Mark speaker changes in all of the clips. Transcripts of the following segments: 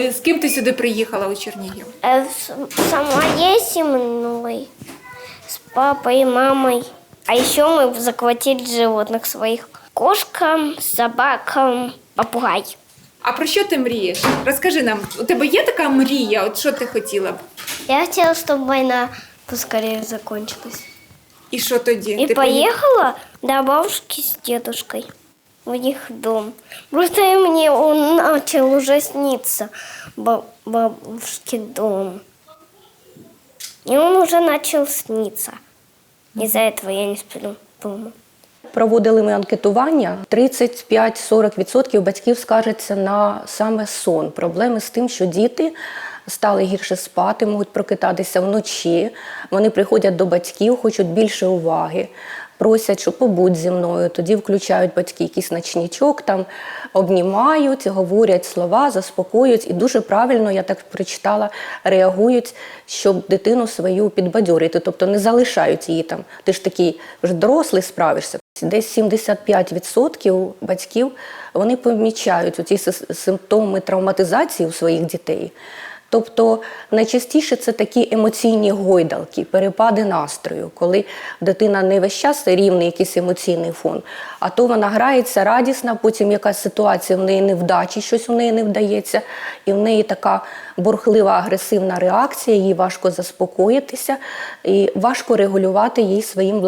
Speaker 1: З ким ти сюди приїхала у Чернігів?
Speaker 2: Э, с- Сама есть со мной, с папой и мамой. А еще мы захватили животных своих. Кошка, собака, попугай.
Speaker 1: А про що ти мрієш? Розкажи нам, у тебе є така мрія? От що ти хотіла б?
Speaker 2: Я хотела, чтобы война поскорее закончилась.
Speaker 1: І що тоді?
Speaker 2: И
Speaker 1: Ти
Speaker 2: поехала до бабушки с дедушкой в них дом. Просто мне он начал уже сниться, ба- бабушкин дом. И он уже начал сниться. Из-за этого я не сплю дома.
Speaker 3: Проводили ми анкетування. 35-40% батьків скаржаться на саме сон. Проблеми з тим, що діти стали гірше спати, можуть прокидатися вночі. Вони приходять до батьків, хочуть більше уваги. Просять, що побудь зі мною. Тоді включають батьки якийсь ночничок, там обнімають, говорять слова, заспокоюють. І дуже правильно, я так прочитала, реагують, щоб дитину свою підбадьорити. Тобто не залишають її там. Ти ж такий вже дорослий справишся. Десь 75% батьків вони помічають ці симптоми травматизації у своїх дітей. Тобто найчастіше це такі емоційні гойдалки, перепади настрою, коли дитина не весь час рівний якийсь емоційний фон, а то вона грається радісна, потім якась ситуація в неї невдачі, щось у неї не вдається, і в неї така бурхлива агресивна реакція, їй важко заспокоїтися і важко регулювати їй своїм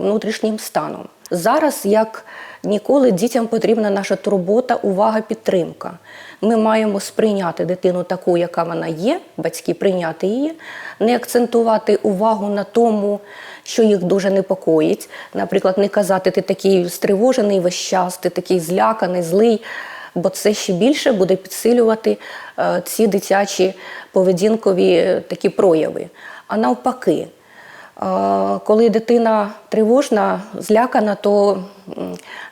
Speaker 3: внутрішнім станом. Зараз, як ніколи, дітям потрібна наша турбота, увага, підтримка. Ми маємо сприйняти дитину таку, яка вона є, батьки прийняти її, не акцентувати увагу на тому, що їх дуже непокоїть. Наприклад, не казати, ти такий стривожений весь час, ти такий зляканий, злий, бо це ще більше буде підсилювати е, ці дитячі поведінкові такі прояви. А навпаки, Коли дитина тривожна, злякана, то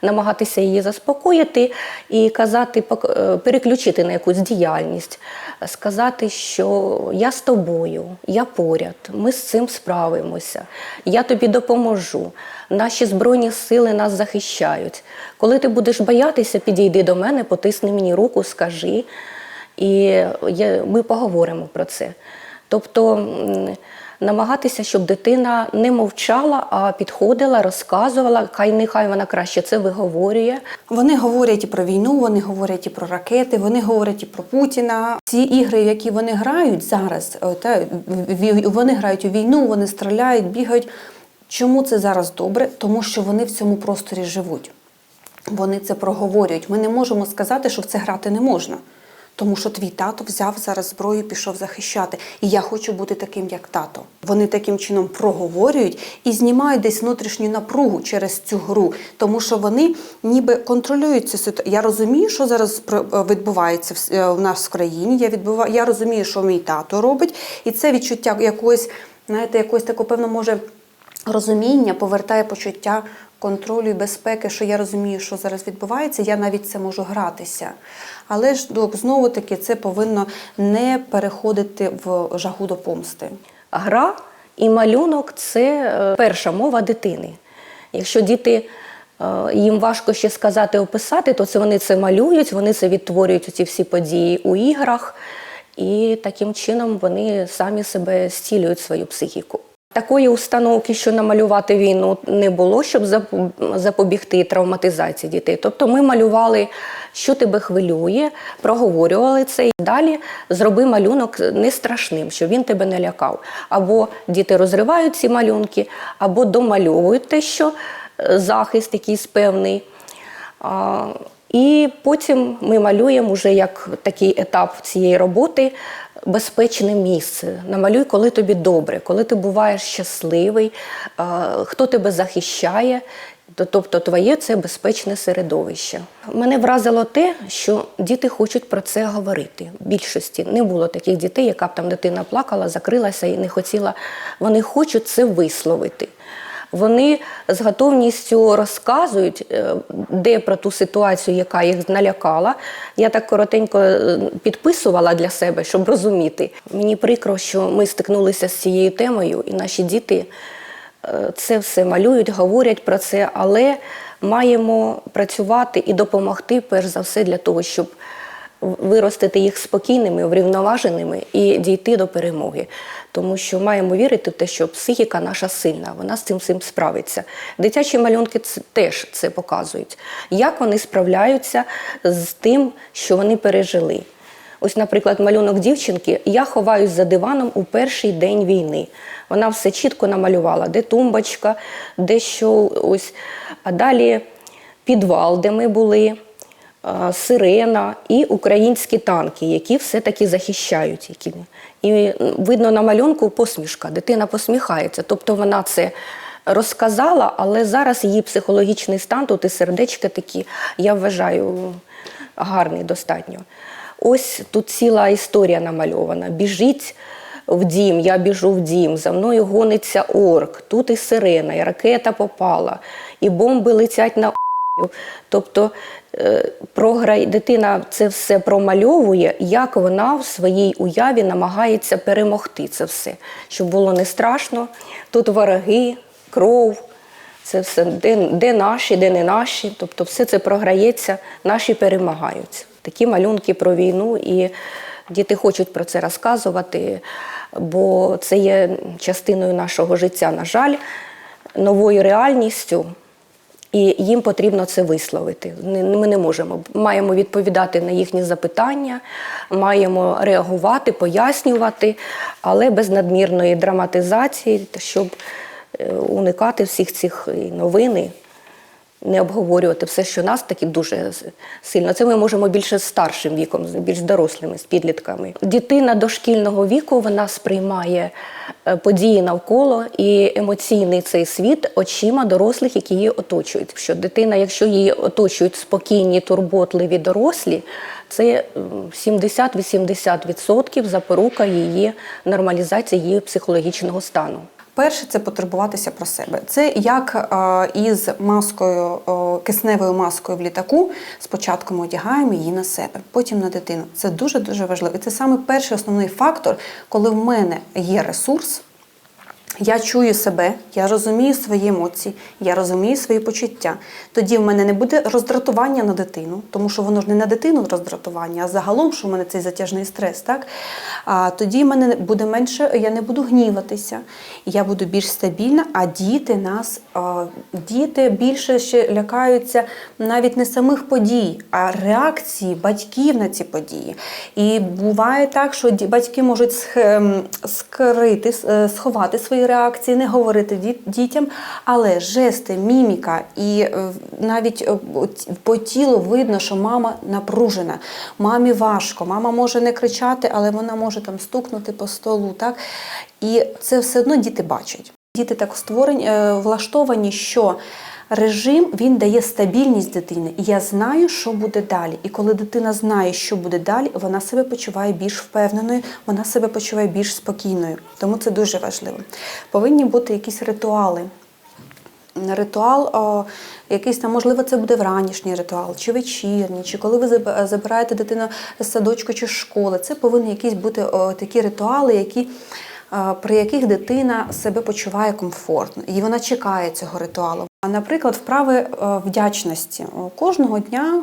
Speaker 3: намагатися її заспокоїти і казати, е, переключити на якусь діяльність, сказати, що я з тобою, я поряд, ми з цим справимося, я тобі допоможу. Наші збройні сили нас захищають. Коли ти будеш боятися, підійди до мене, потисни мені руку, скажи, і ми поговоримо про це. Тобто намагатися, щоб дитина не мовчала, а підходила, розказувала, хай нехай вона краще це виговорює.
Speaker 4: Вони говорять і про війну, вони говорять і про ракети, вони говорять і про Путіна. Ці ігри, які вони грають зараз, е, та, вони грають у війну, вони стріляють, бігають. Чому це зараз добре? Тому що вони в цьому просторі живуть. Вони це проговорюють. Ми не можемо сказати, що в це грати не можна. Тому що твій тато взяв зараз зброю і пішов захищати. І я хочу бути таким, як тато. Вони таким чином проговорюють і знімають десь внутрішню напругу через цю гру, тому що вони ніби контролюють цю ситуацію. Я розумію, що зараз про- відбувається в е, нас в країні. Я відбуваю, я розумію, що мій тато робить, і це відчуття якогось, знаєте, якогось такого певно може розуміння повертає почуття контролю і безпеки, що я розумію, що зараз відбувається, я навіть це можу гратися. Але ж знову таки це повинно не переходити в жагу до помсти.
Speaker 3: Гра і малюнок це е, перша мова дитини. Якщо діти е, їм важко ще сказати, описати, то це вони це малюють, вони це відтворюють ці всі події у іграх, і таким чином вони самі себе зцілюють свою психіку. Такої установки, що намалювати війну, не було, щоб запобігти травматизації дітей. Тобто ми малювали, що тебе хвилює, проговорювали це і далі зроби малюнок не страшним, щоб він тебе не лякав. Або діти розривають ці малюнки, або домальовують те, що е, захист якийсь певний. І потім ми малюємо вже як такий етап цієї роботи безпечне місце. Намалюй, коли тобі добре, коли ти буваєш щасливий, хто тебе захищає. Тобто твоє це безпечне середовище. Мене вразило те, що діти хочуть про це говорити. В більшості не було таких дітей, яка б там дитина плакала, закрилася і не хотіла. Вони хочуть це висловити. Вони з готовністю розказують, е, де про ту ситуацію, яка їх налякала. Я так коротенько е, підписувала для себе, щоб розуміти. Мені прикро, що ми стикнулися з цією темою, і наші діти е, це все малюють, говорять про це, але маємо працювати і допомогти, перш за все, для того, щоб виростити їх спокійними, врівноваженими і дійти до перемоги. Тому що маємо вірити в те, що психіка наша сильна, вона з цим всім справиться. Дитячі малюнки теж це показують, як вони справляються з тим, що вони пережили. Ось, наприклад, малюнок дівчинки Я ховаюсь за диваном у перший день війни. Вона все чітко намалювала, де тумбочка, де що ось. А далі підвал, де ми були, сирена і українські танки, які все-таки захищають. Які... І видно на малюнку посмішка. Дитина посміхається. Тобто вона це розказала, але зараз її психологічний стан, тут і сердечки такі, я вважаю, гарний достатньо. Ось тут ціла історія намальована. Біжіть в дім, я біжу в дім, за мною гониться орк, тут і сирена, і ракета попала, і бомби летять на. Тобто е, програй, дитина це все промальовує, як вона в своїй уяві намагається перемогти це все, щоб було не страшно. Тут вороги, кров, це все, де, де наші, де не наші. Тобто все це програється, наші перемагають. Такі малюнки про війну, і діти хочуть про це розказувати, бо це є частиною нашого життя, на жаль, новою реальністю. І їм потрібно це висловити. Ми не можемо. Маємо відповідати на їхні запитання, маємо реагувати, пояснювати, але без надмірної драматизації, щоб е, уникати всіх цих новин, не обговорювати все, що нас таки дуже сильно. Це ми можемо більше старшим віком, більш дорослими, з підлітками. Дитина дошкільного віку вона сприймає е, події навколо і емоційний цей світ очима дорослих, які її оточують. Що дитина, якщо її оточують спокійні, турботливі дорослі, це 70-80% запорука її нормалізації її психологічного стану.
Speaker 4: Перше це потурбуватися про себе. Це як е, із маскою, е, кисневою маскою в літаку. Спочатку ми одягаємо її на себе, потім на дитину. Це дуже дуже важливо. І це саме перший основний фактор, коли в мене є ресурс. Я чую себе, я розумію свої емоції, я розумію свої почуття. Тоді в мене не буде роздратування на дитину, тому що воно ж не на дитину роздратування, а загалом, що в мене цей затяжний стрес, так? А тоді в мене буде менше, я не буду гніватися, я буду більш стабільна, а діти нас, а, діти більше ще лякаються навіть не самих подій, а реакції батьків на ці події. І буває так, що батьки можуть скрити, е, сховати свої реакції, не говорити дітям, але жести, міміка і е, навіть е, по тілу видно, що мама напружена, мамі важко, мама може не кричати, але вона може там стукнути по столу. Так? І це все одно діти бачать. Діти так створені, е, влаштовані, що режим він дає стабільність дитини. І я знаю, що буде далі. І коли дитина знає, що буде далі, вона себе почуває більш впевненою, вона себе почуває більш спокійною. Тому це дуже важливо. Повинні бути якісь ритуали. Ритуал, о, якийсь там, можливо, це буде вранішній ритуал, чи вечірній, чи коли ви забираєте дитину з садочку чи з школи. Це повинні якісь бути о, такі ритуали, які, при яких дитина себе почуває комфортно, і вона чекає цього ритуалу. Наприклад, вправи е, вдячності. Кожного дня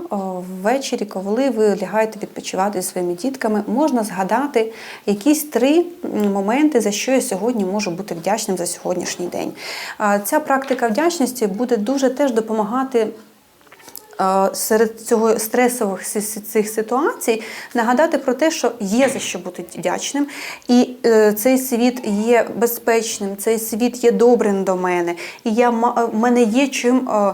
Speaker 4: ввечері, коли ви лягаєте відпочивати зі своїми дітками, можна згадати якісь три моменти, за що я сьогодні можу бути вдячним за сьогоднішній день. Ця практика вдячності буде дуже теж допомагати. Е, Серед цього стресових цих ситуацій нагадати про те, що є за що бути вдячним, і е, цей світ є безпечним, цей світ є добрим до мене, і я в мене є чим е,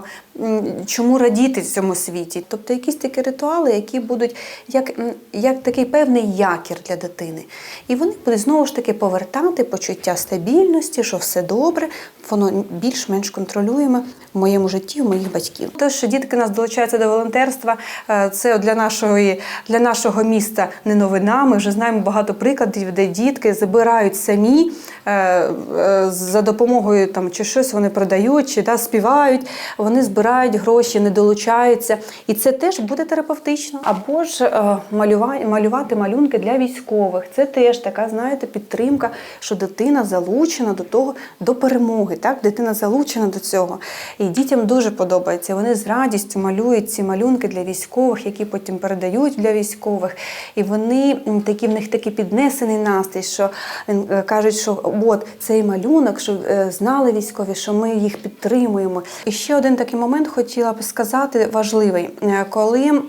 Speaker 4: чому радіти в цьому світі. Тобто якісь такі ритуали, які будуть як, як такий певний якір для дитини. І вони будуть знову ж таки повертати почуття стабільності, що все добре, воно більш-менш контролюємо в моєму житті, у моїх батьків. Те, що дітки нас долучаються до волонтерства, е, це для нашої для нашого міста не новина. Ми вже знаємо багато прикладів, де дітки забирають самі е, е, за допомогою там чи щось вони продають, чи да, співають. Вони збирають. Збирають гроші, не долучаються. І це теж буде терапевтично. Або ж е, малювати, малювати малюнки для військових. Це теж така, знаєте, підтримка, що дитина залучена до того, до перемоги. Так, дитина залучена до цього. І дітям дуже подобається. Вони з радістю малюють ці малюнки для військових, які потім передають для військових. І вони такі в них такий піднесений настрій, що е, кажуть, що от цей малюнок, що е, знали військові, що ми їх підтримуємо. І ще один такий момент хотіла б сказати важливий, Е, коли е,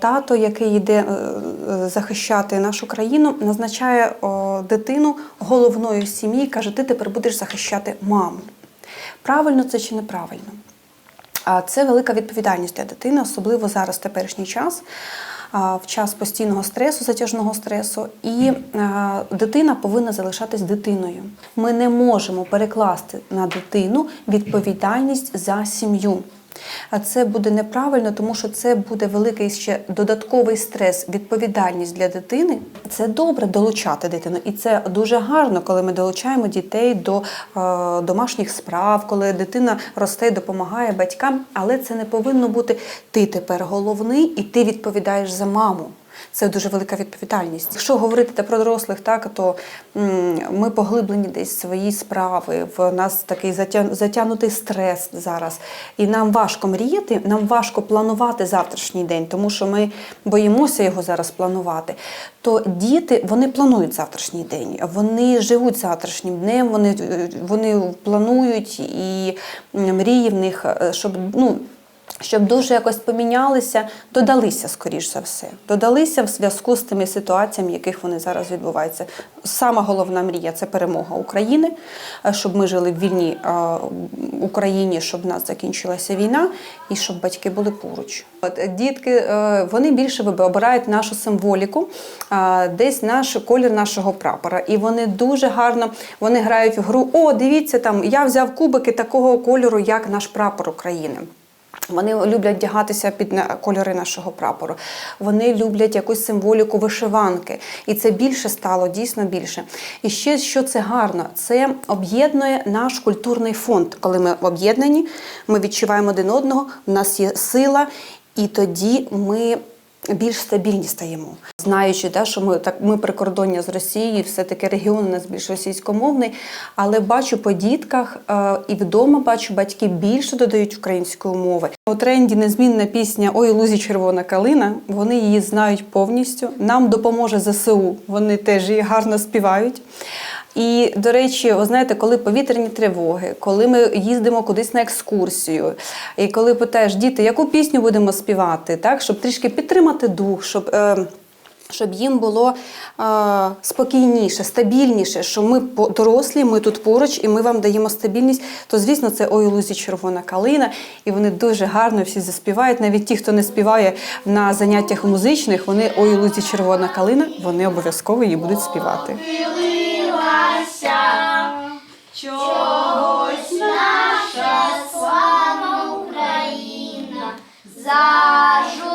Speaker 4: тато, який йде е, захищати нашу країну, назначає дитину головною сім'ї, каже: ти тепер будеш захищати маму. Правильно це чи неправильно? Це велика відповідальність для дитини, особливо зараз теперішній час, в час постійного стресу, затяжного стресу, і дитина повинна залишатись дитиною. Ми не можемо перекласти на дитину відповідальність за сім'ю. А це буде неправильно, тому що це буде великий ще додатковий стрес, відповідальність для дитини. Це добре долучати дитину, і це дуже гарно, коли ми долучаємо дітей до е, домашніх справ, коли дитина росте і допомагає батькам. Але це не повинно бути ти тепер головний і ти відповідаєш за маму. Це дуже велика відповідальність. Якщо говорити про дорослих, так то ми поглиблені десь в свої справи. В нас такий затягнутий стрес зараз, і нам важко мріяти, нам важко планувати завтрашній день, тому що ми боїмося його зараз планувати. То діти вони планують завтрашній день, вони живуть завтрашнім днем, вони, вони планують і мрії в них, е, щоб ну щоб дуже якось помінялися, додалися, скоріш за все. Додалися в зв'язку з тими ситуаціями, яких вони зараз відбуваються. Сама головна мрія це перемога України, е, щоб ми жили в вільній е, Україні, щоб в нас закінчилася війна і щоб батьки були поруч. От е, дітки вони більше обирають нашу символіку, десь наш колір нашого прапора. І вони дуже гарно вони грають в гру. О, дивіться, там я взяв кубики такого кольору, як наш прапор України. Вони люблять вдягатися під кольори нашого прапору. Вони люблять якусь символіку вишиванки. І це більше стало, дійсно більше. І ще що це гарно, це об'єднує наш культурний фонд. Коли ми об'єднані, ми відчуваємо один одного, в нас є сила, і тоді ми. Більш стабільні стаємо, знаючи, да, що ми так ми прикордоння з Росією, все таки регіон у нас більш російськомовний. Але бачу по дітках е, і вдома бачу, батьки більше додають української мови. У тренді незмінна пісня Ой, лузі червона калина. Вони її знають повністю. Нам допоможе ЗСУ. Вони теж її гарно співають. І, до речі, ви знаєте, коли повітряні тривоги, коли ми їздимо кудись на екскурсію, і коли питаєш, діти, яку пісню будемо співати, так, щоб трішки підтримати дух, щоб. Е, щоб їм було е, спокійніше, стабільніше, що ми дорослі, ми тут поруч і ми вам даємо стабільність, то звісно це ой лузі червона калина, і вони дуже гарно всі заспівають. Навіть ті, хто не співає на заняттях музичних, вони ой лузі червона калина, вони обов'язково її будуть співати.
Speaker 5: Зажу